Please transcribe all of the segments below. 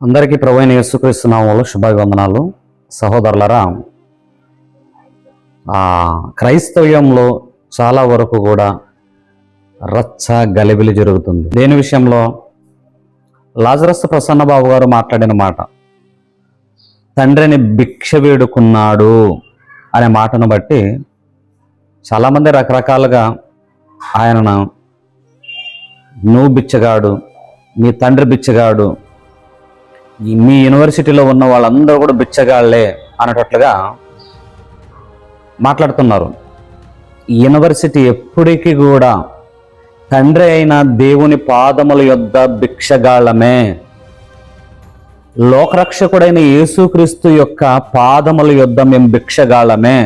అందరికీ ప్రభైన యేసుక్రీస్తునామంలో శుభాభివందనాలు. సహోదరులరా ఆ, క్రైస్తవ్యంలో చాలా వరకు కూడా రచ్చ గలిబిలి జరుగుతుంది. దేని విషయంలో? లాజరస్ ప్రసన్నబాబు గారు మాట్లాడిన మాట తండ్రిని భిక్ష వేడుకున్నాడు అనే మాటను బట్టి చాలామంది రకరకాలుగా ఆయనను నువ్వు బిచ్చగాడు నీ తండ్రి బిచ్చగాడు మీ యూనివర్సిటీలో ఉన్న వాళ్ళందరూ కూడా బిచ్చగాళ్ళే అన్నట్లుగా మాట్లాడుతున్నారు. యూనివర్సిటీ ఎప్పటికీ కూడా తండ్రి అయిన దేవుని పాదముల యొద్ద భిక్షగాళ్ళమే లోకరక్షకుడైన యేసుక్రీస్తు యొక్క పాదముల యొద్ద మేము భిక్షగాళ్ళమే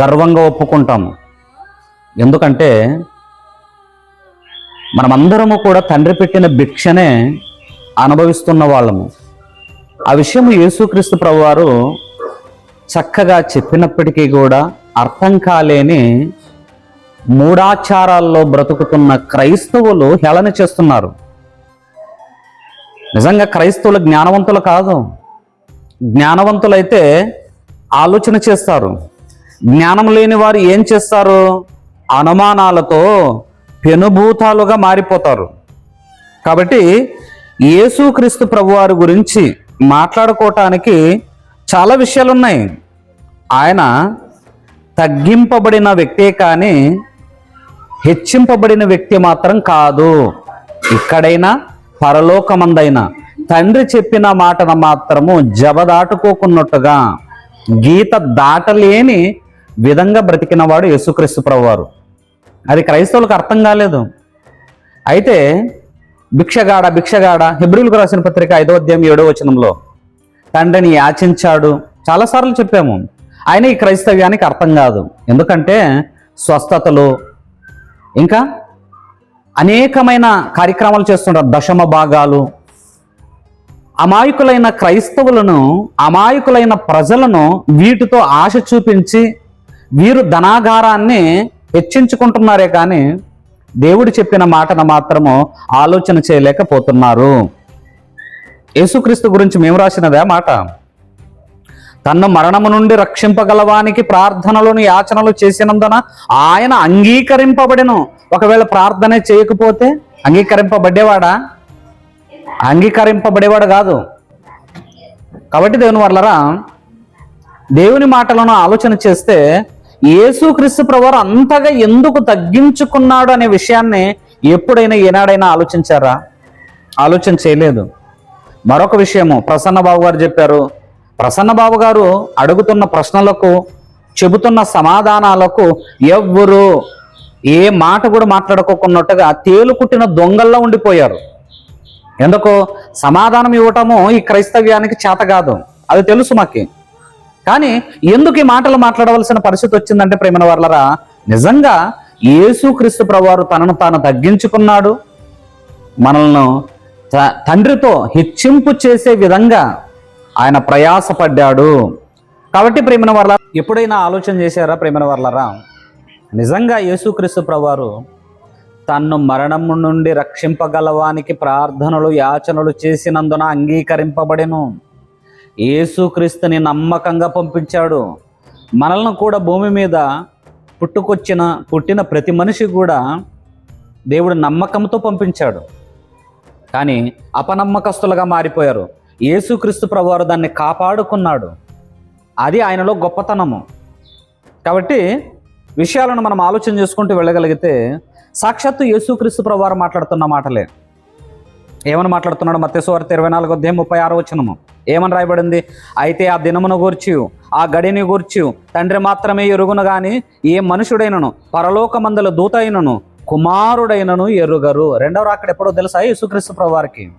గర్వంగా ఒప్పుకుంటాము. ఎందుకంటే మనమందరము కూడా తండ్రి పెట్టిన భిక్షనే అనుభవిస్తున్న వాళ్ళము. ఆ విషయం యేసుక్రీస్తు ప్రభువారు చక్కగా చెప్పినప్పటికీ కూడా అర్థం కాలేని మూఢాచారాల్లో బ్రతుకుతున్న క్రైస్తవులు హేళన చేస్తున్నారు. నిజంగా క్రైస్తవులు జ్ఞానవంతులు కాదు. జ్ఞానవంతులైతే ఆలోచన చేస్తారు. జ్ఞానం లేని వారు ఏం చేస్తారు? అనుమానాలతో పెనుభూతాలుగా మారిపోతారు. కాబట్టి యేసుక్రీస్తు ప్రభువారి గురించి మాట్లాడుకోవటానికి చాలా విషయాలు ఉన్నాయి ఆయన తగ్గింపబడిన వ్యక్తే కానీ హెచ్చింపబడిన వ్యక్తి మాత్రం కాదు. ఇక్కడైనా పరలోకమందైనా తండ్రి చెప్పిన మాటను మాత్రము జబదాటుకోకున్నట్టుగా గీత దాటలేని విధంగా బ్రతికినవాడు యేసుక్రీస్తు ప్రభువారు. అది క్రైస్తవులకు అర్థం కాలేదు. అయితే భిక్షగాడ భిక్షగాడ. హెబ్రిల్కు రాసిన పత్రిక ఐదో అధ్యాయం ఏడో వచనంలో తండ్రిని యాచించాడు. చాలాసార్లు చెప్పాము. ఆయన ఈ క్రైస్తవ్యానికి అర్థం కాదు. ఎందుకంటే స్వస్థతలు ఇంకా అనేకమైన కార్యక్రమాలు చేస్తుంటారు. దశమ భాగాలు. అమాయకులైన క్రైస్తవులను అమాయకులైన ప్రజలను వీటితో ఆశ చూపించి వీరు ధనాగారాన్ని హెచ్చించుకుంటున్నారే కానీ దేవుడు చెప్పిన మాటను మాత్రము ఆలోచన చేయలేకపోతున్నారు. యేసుక్రీస్తు గురించి మేము రాసినదే మాట. తన్ను మరణము నుండి రక్షింపగలవానికి ప్రార్థనలను యాచనలు చేసినందున ఆయన అంగీకరింపబడెను. ఒకవేళ ప్రార్థన చేయకపోతే అంగీకరింపబడేవాడా? అంగీకరింపబడేవాడు కాదు. కాబట్టి దేవుని వల్లరా దేవుని మాటలను ఆలోచన చేస్తే యేసుక్రీస్తు ప్రభువారు అంతగా ఎందుకు తగ్గించుకున్నాడు అనే విషయాన్ని ఎప్పుడైనా ఏనాడైనా ఆలోచించారా? ఆలోచన చేయలేదు. మరొక విషయము ప్రసన్న బాబు గారు చెప్పారు ప్రసన్న బాబు గారు అడుగుతున్న ప్రశ్నలకు చెబుతున్న సమాధానాలకు ఎవ్వరు ఏ మాట కూడా మాట్లాడుకోకున్నట్టుగా తేలుకుట్టిన దొంగల్లో ఉండిపోయారు. ఎందుకో? సమాధానం ఇవ్వటము ఈ క్రైస్తవ్యానికి చేత కాదు. అది తెలుసు మాకి. కానీ ఎందుకు ఈ మాటలు మాట్లాడవలసిన పరిస్థితి వచ్చిందంటే ప్రేమన వర్లరా నిజంగా యేసుక్రీస్తు ప్రభువారు తనను తాను తగ్గించుకున్నాడు. మనల్ని తండ్రితో హెచ్చింపు చేసే విధంగా ఆయన ప్రయాసపడ్డాడు. కాబట్టి ప్రేమన వర్ల ఎప్పుడైనా ఆలోచన చేశారా ప్రేమన వర్లరా? నిజంగా యేసుక్రీస్తు ప్రభువారు తన్ను మరణము నుండి రక్షింపగలవానికి ప్రార్థనలు యాచనలు చేసినందున అంగీకరింపబడెను. యేసుక్రీస్తుని నమ్మకంగా పంపించాడు. మనల్ని కూడా భూమి మీద పుట్టుకొచ్చిన పుట్టిన ప్రతి మనిషి కూడా దేవుడు నమ్మకంతో పంపించాడు. కానీ అపనమ్మకస్తులుగా మారిపోయారు. యేసుక్రీస్తు ప్రభువారు దాన్ని కాపాడుకున్నాడు. అది ఆయనలో గొప్పతనము. కాబట్టి విషయాలను మనం ఆలోచన చేసుకుంటూ వెళ్ళగలిగితే సాక్షాత్తు యేసుక్రీస్తు ప్రభువారు మాట్లాడుతున్న మాటలే. ఏమని మాట్లాడుతున్నాడు మత్స్యవార్త ఇరవై నాలుగు అధ్యాయం ముప్పై ఆరు వచ్చినము ఏమని రాయబడింది? అయితే ఆ దినమును గూర్చి ఆ గడిని గూర్చి తండ్రి మాత్రమే ఎరుగును గాని ఏ మనుషుడైనను పరలోకమందుల దూత అయినను కుమారుడైనను ఎరుగరు. రెండవ రాకడ ఎప్పుడో తెలుసా? యేసుక్రీస్తు ప్రభువారికి.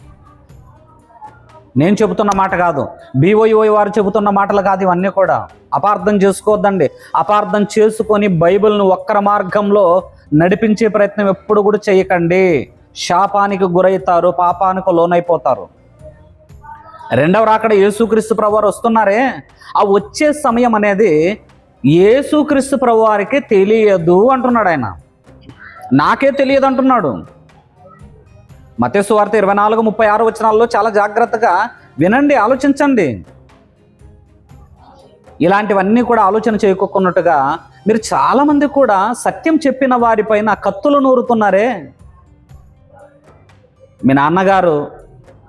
నేను చెబుతున్న మాట కాదు. బీఓఈ వారు చెబుతున్న మాటలు కాదు ఇవన్నీ కూడా. అపార్థం చేసుకోవద్దండి. అపార్థం చేసుకొని బైబిల్ను వక్ర మార్గంలో నడిపించే ప్రయత్నం ఎప్పుడు కూడా చేయకండి. శాపానికి గురవుతారు పాపానికి లోనైపోతారు. రెండవ రాకడ యేసుక్రీస్తు ప్రభువారు వస్తున్నారే? ఆ వచ్చే సమయం అనేది యేసుక్రీస్తు ప్రభువారికి తెలియదు అంటున్నాడు ఆయన. నాకే తెలియదు అంటున్నాడు. మతేసు వార్త ఇరవై నాలుగు ముప్పై ఆరు వచనాల్లో చాలా జాగ్రత్తగా వినండి ఆలోచించండి. ఇలాంటివన్నీ కూడా ఆలోచన చేయకున్నట్టుగా మీరు చాలామంది కూడా సత్యం చెప్పిన వారిపైన కత్తులు నూరుతున్నారే? మీ నాన్నగారు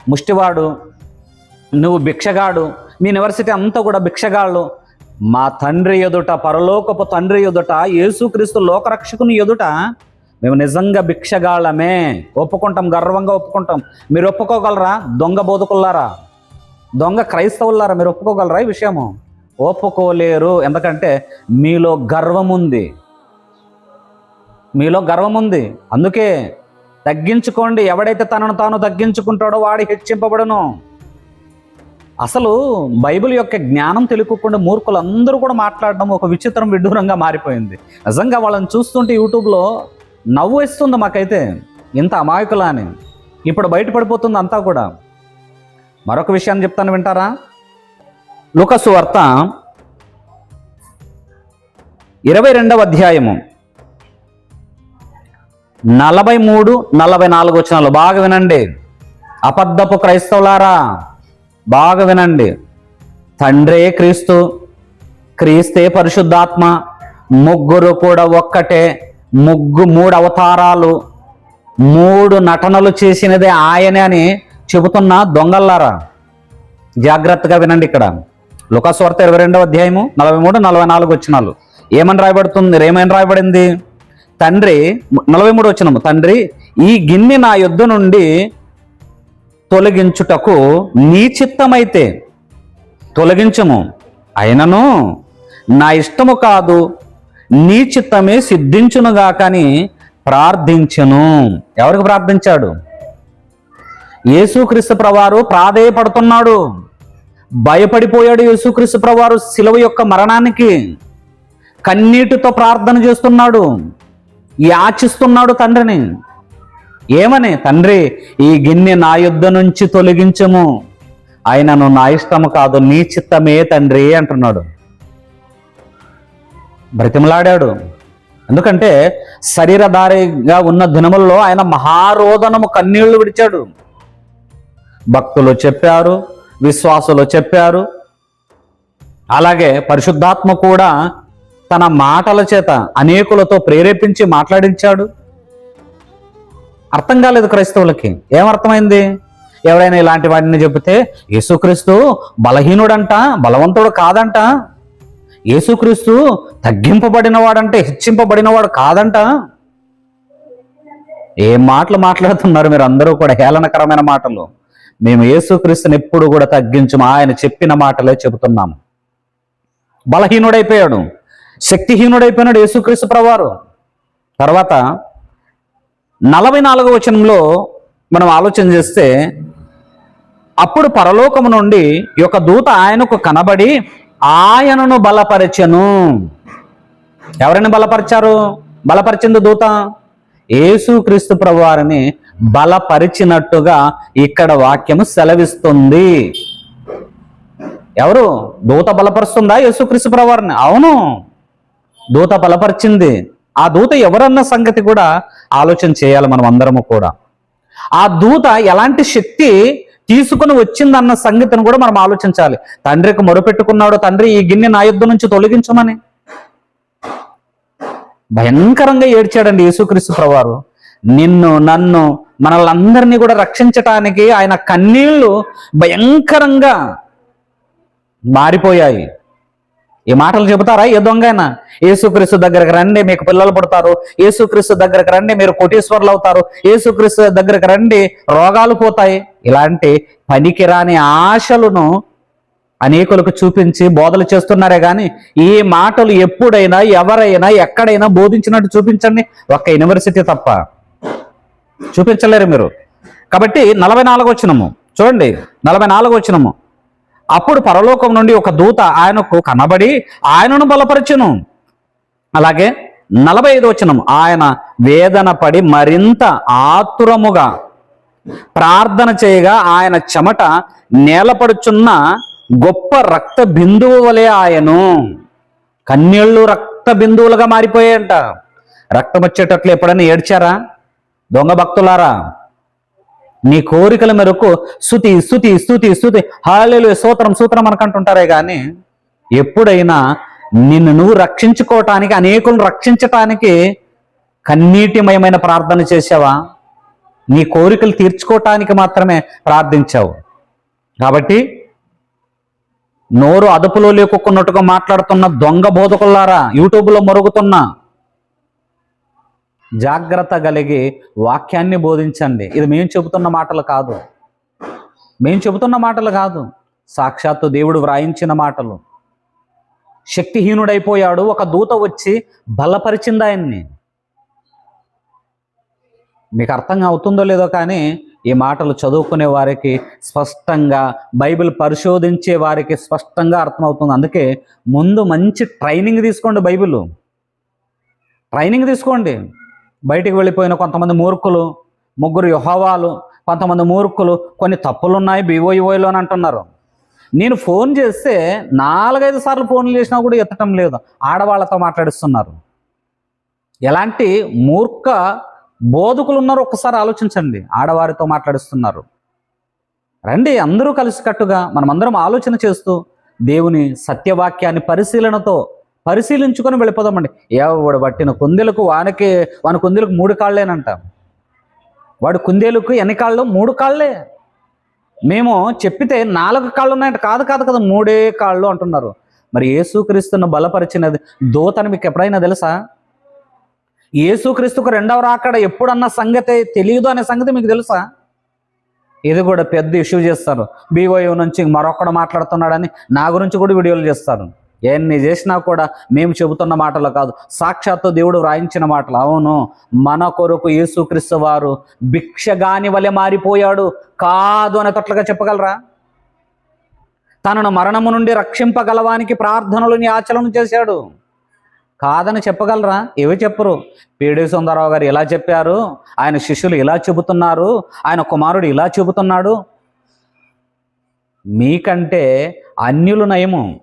ముష్టివాడు నువ్వు భిక్షగాడు మీ యూనివర్సిటీ అంతా కూడా భిక్షగాళ్ళు. మా తండ్రి ఎదుట పరలోకపు తండ్రి ఎదుట యేసుక్రీస్తు లోకరక్షకుని ఎదుట మేము నిజంగా భిక్షగాళ్ళమే. ఒప్పుకుంటాం గర్వంగా ఒప్పుకుంటాం. మీరు ఒప్పుకోగలరా? దొంగ బోధకుల్లారా? దొంగ క్రైస్తవులారా మీరు ఒప్పుకోగలరా ఈ విషయము? ఒప్పుకోలేరు. ఎందుకంటే మీలో గర్వం ఉంది మీలో గర్వం ఉంది అందుకే తగ్గించుకోండి. ఎవడైతే తనను తాను తగ్గించుకుంటాడో వాడు హెచ్చింపబడను. అసలు బైబిల్ యొక్క జ్ఞానం తెలుసుకోకుండా మూర్ఖులందరూ కూడా మాట్లాడడం ఒక విచిత్రం విడ్డూరంగా మారిపోయింది. నిజంగా వాళ్ళని చూస్తుంటే యూట్యూబ్లో నవ్వు వేస్తుంది మాకైతే. ఇంత అమాయకులా అని ఇప్పుడు బయటపడిపోతుంది అంతా కూడా. మరొక విషయాన్ని చెప్తాను వింటారా? లుకసు వార్త ఇరవై రెండవ అధ్యాయము. నలభై మూడు నలభై నాలుగు వచ్చినాలు. బాగా వినండి. అబద్ధపు క్రైస్తవులారా బాగా వినండి. తండ్రే క్రీస్తు క్రీస్తే పరిశుద్ధాత్మ ముగ్గురు కూడా ఒక్కటే ముగ్గు మూడు అవతారాలు మూడు నటనలు చేసినదే ఆయనే అని చెబుతున్న దొంగల్లారా. జాగ్రత్తగా వినండి ఇక్కడ. లుకాస్వార్త ఇరవై రెండవ అధ్యాయము నలభై మూడు నలభై నాలుగు వచ్చినాలు. ఏమని రాయబడుతుంది? ఏమైనా రాయబడింది? తండ్రి నలభై మూడు వచ్చినము తండ్రి ఈ గిన్నె నా యుద్ధ నుండి తొలగించుటకు నీ చిత్తమైతే తొలగించము. అయినను నా ఇష్టము కాదు నీ చిత్తమే సిద్ధించునుగా కానీ ప్రార్థించను. ఎవరికి ప్రార్థించాడు? యేసుక్రీస్తు ప్రవారు ప్రాధేయపడుతున్నాడు. భయపడిపోయాడు యేసుక్రీస్తు ప్రవారు శిలువ యొక్క మరణానికి. కన్నీటితో ప్రార్థన చేస్తున్నాడు. యాచిస్తున్నాడు తండ్రిని. ఏమని? తండ్రి ఈ గిన్నె నా యుద్ధ నుంచి తొలగించము. ఆయనను నా ఇష్టము కాదు నీ చిత్తమే తండ్రి అంటున్నాడు. బ్రతిమలాడాడు. ఎందుకంటే శరీరధారిగా ఉన్న దినముల్లో ఆయన మహారోదనము కన్నీళ్ళు విడిచాడు. భక్తులు చెప్పారు విశ్వాసులు చెప్పారు. అలాగే పరిశుద్ధాత్మ కూడా తన మాటల చేత అనేకులతో ప్రేరేపించి మాట్లాడించాడు. అర్థం కాలేదు క్రైస్తవులకి. ఏమర్థమైంది ఎవరైనా ఇలాంటి వాడిని చెబితే యేసుక్రీస్తు బలహీనుడంట బలవంతుడు కాదంట. యేసుక్రీస్తు తగ్గింపబడినవాడంటే హెచ్చింపబడినవాడు కాదంట. ఏ మాటలు మాట్లాడుతున్నారు మీరు అందరూ కూడా? హేళనకరమైన మాటలు. మేము యేసుక్రీస్తుని ఎప్పుడు కూడా తగ్గించము. ఆయన చెప్పిన మాటలే చెబుతున్నాము. బలహీనుడైపోయాడు. శక్తిహీనుడైపోయినాడు యేసుక్రీస్తు ప్రవారు తర్వాత నలభై నాలుగో వచనంలో మనం ఆలోచన చేస్తే అప్పుడు పరలోకము నుండి యొక్క దూత ఆయనకు కనబడి ఆయనను బలపరచను. ఎవరిని బలపరిచారు? బలపరిచింది దూత? యేసుక్రీస్తు ప్రభువారిని బలపరిచినట్టుగా ఇక్కడ వాక్యము సెలవిస్తుంది. ఎవరు? దూత బలపరుస్తుందా యేసుక్రీస్తు ప్రభువారిని? అవును. దూత బలపరిచింది. ఆ దూత ఎవరన్న సంగతి కూడా ఆలోచన చేయాలి మనం అందరము కూడా. ఆ దూత ఎలాంటి శక్తి తీసుకుని వచ్చిందన్న సంగతిని కూడా మనం ఆలోచించాలి. తండ్రికి మొరుపెట్టుకున్నాడు తండ్రి ఈ గిన్నె నా యుద్ధం నుంచి తొలగించమని. భయంకరంగా ఏడ్చాడండి యేసుక్రీస్తు ప్రవారు నిన్ను నన్ను మనల్ందరినీ కూడా రక్షించటానికి ఆయన కన్నీళ్ళు భయంకరంగా మారిపోయాయి. ఈ మాటలు చెబుతారా? ఏ దొంగైనా? యేసుక్రీస్తు దగ్గరకు రండి మీకు పిల్లలు పుడతారు. యేసుక్రీస్తు దగ్గరకు రండి మీరు కోటీశ్వర్లు అవుతారు. యేసుక్రీస్తు దగ్గరకు రండి రోగాలు పోతాయి. ఇలాంటి పనికిరాని ఆశలను అనేకులకు చూపించి బోధలు చేస్తున్నారే కానీ ఈ మాటలు ఎప్పుడైనా ఎవరైనా ఎక్కడైనా బోధించినట్టు చూపించండి. ఒక్క యూనివర్సిటీ తప్ప. చూపించలేరు మీరు. కాబట్టి నలభై నాలుగు వచ్చినము చూడండి నలభై నాలుగు వచ్చినము అప్పుడు పరలోకం నుండి ఒక దూత ఆయనకు కనబడి ఆయనను బలపరచును. అలాగే నలభై ఐదు వచనం ఆయన వేదన పడి మరింత ఆతురముగా ప్రార్థన చేయగా ఆయన చెమట నేలపడుచున్న గొప్ప రక్త బిందువు వలె ఆయను కన్నీళ్ళు రక్త బిందువులుగా మారిపోయాయంట. రక్తం వచ్చేటట్లు ఎప్పుడైనా ఏడ్చారా? దొంగ భక్తులారా? నీ కోరికల మేరకు స్థుతి స్థుతి స్థుతి స్థుతి హాలేలు సూత్రం సూత్రం అనుకుంటుంటారే కానీ ఎప్పుడైనా నిన్ను నువ్వు రక్షించుకోవటానికి అనేకులను రక్షించటానికి కన్నీటిమయమైన ప్రార్థన చేసావా నీ కోరికలు తీర్చుకోవటానికి మాత్రమే ప్రార్థించావు. కాబట్టి నోరు అదుపులో లేకున్నట్టుగా మాట్లాడుతున్న దొంగ బోధకులారా యూట్యూబ్లో మరుగుతున్న జాగ్రత్త కలిగి వాక్యాన్ని బోధించండి. ఇది మేము చెబుతున్న మాటలు కాదు. మేము చెబుతున్న మాటలు కాదు. సాక్షాత్తు దేవుడు వ్రాయించిన మాటలు. శక్తిహీనుడైపోయాడు. ఒక దూత వచ్చి బలపరిచింది ఆయన్ని. మీకు అర్థం అవుతుందో లేదో కానీ ఈ మాటలు చదువుకునే వారికి స్పష్టంగా బైబిల్ పరిశోధించే వారికి స్పష్టంగా అర్థమవుతుంది. అందుకే ముందు మంచి ట్రైనింగ్ తీసుకోండి బైబిల్. ట్రైనింగ్ తీసుకోండి. బయటికి వెళ్ళిపోయిన కొంతమంది మూర్ఖులు ముగ్గురు యహోవాలు కొంతమంది మూర్ఖులు కొన్ని తప్పులు ఉన్నాయి బీఓఈఓలో అని అంటున్నారు. నేను ఫోన్ చేస్తే నాలుగైదు సార్లు ఫోన్లు చేసినా కూడా ఎత్తటం లేదు. ఆడవాళ్ళతో మాట్లాడిస్తున్నారు. ఎలాంటి మూర్ఖ బోధకులు ఉన్నారో ఒక్కసారి ఆలోచించండి. ఆడవారితో మాట్లాడిస్తున్నారు. రండి అందరూ కలిసికట్టుగా మనమందరం ఆలోచన చేస్తూ దేవుని సత్యవాక్యాన్ని పరిశీలనతో పరిశీలించుకొని వెళ్ళిపోదామండి. ఎవడు పట్టిన కుందేలకు వానికి వాని కుందేలకు మూడు కాళ్ళేనంట. వాడు కుందేలకు ఎన్ని కాళ్ళు మూడు కాళ్ళే. మేము చెప్పితే నాలుగు కాళ్ళు ఉన్నాయంట కాదు కాదు కదా మూడే కాళ్ళు అంటున్నారు. మరి యేసుక్రీస్తును బలపరిచినది దోతని మీకు ఎప్పుడైనా తెలుసా? యేసుక్రీస్తుకు రెండవ రాకడ ఎప్పుడన్న సంగతి తెలియదు అనే సంగతి మీకు తెలుసా? ఇది కూడా పెద్ద ఇష్యూ చేస్తారు. బీవోయూ నుంచి మరొకడు మాట్లాడుతున్నాడని నా గురించి కూడా వీడియోలు చేస్తారు. ఎన్ని చేసినా కూడా మేము చెబుతున్న మాటలు కాదు. సాక్షాత్తు దేవుడు వ్రాయించిన మాటలు. అవును మన కొరకు యేసుక్రీస్తు వారు భిక్షగాని వలె మారిపోయాడు కాదు అనే తట్లుగా చెప్పగలరా? తనను మరణము నుండి రక్షింపగలవానికి ప్రార్థనలని ఆచరణ చేశాడు. కాదని చెప్పగలరా? ఏవి చెప్పరు? పీడి సుందరరావు గారు ఇలా చెప్పారు. ఆయన శిష్యులు ఇలా చెబుతున్నారు. ఆయన కుమారుడు ఇలా చెబుతున్నాడు. మీకంటే అన్యులు నయము.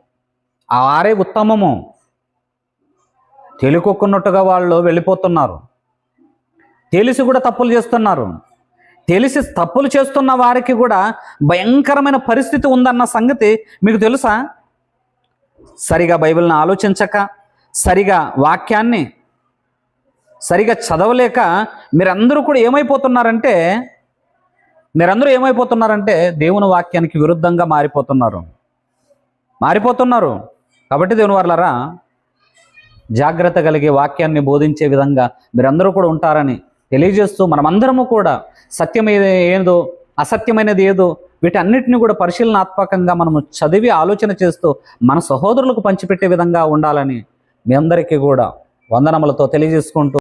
వారే ఉత్తమము. తెలుకొక్కున్నట్టుగా వాళ్ళు వెళ్ళిపోతున్నారు. తెలిసి కూడా తప్పులు చేస్తున్నారు. తెలిసి తప్పులు చేస్తున్న వారికి కూడా భయంకరమైన పరిస్థితి ఉందన్న సంగతి మీకు తెలుసా? సరిగా బైబిల్ని ఆలోచించక సరిగా వాక్యాన్ని సరిగా చదవలేక మీరందరూ కూడా ఏమైపోతున్నారంటే మీరందరూ ఏమైపోతున్నారంటే దేవుని వాక్యానికి విరుద్ధంగా మారిపోతున్నారు. మారిపోతున్నారు. కాబట్టి దేవుని వాళ్ళరా జాగ్రత్త కలిగే వాక్యాన్ని బోధించే విధంగా మీరందరూ కూడా ఉంటారని తెలియజేస్తూ మనమందరము కూడా సత్యం ఏదో అసత్యమైనది ఏదో వీటన్నిటిని కూడా పరిశీలనాత్మకంగా మనము చదివి ఆలోచన చేస్తూ మన సహోదరులకు పంచిపెట్టే విధంగా ఉండాలని మీ అందరికీ కూడా వందనములతో తెలియజేసుకుంటూ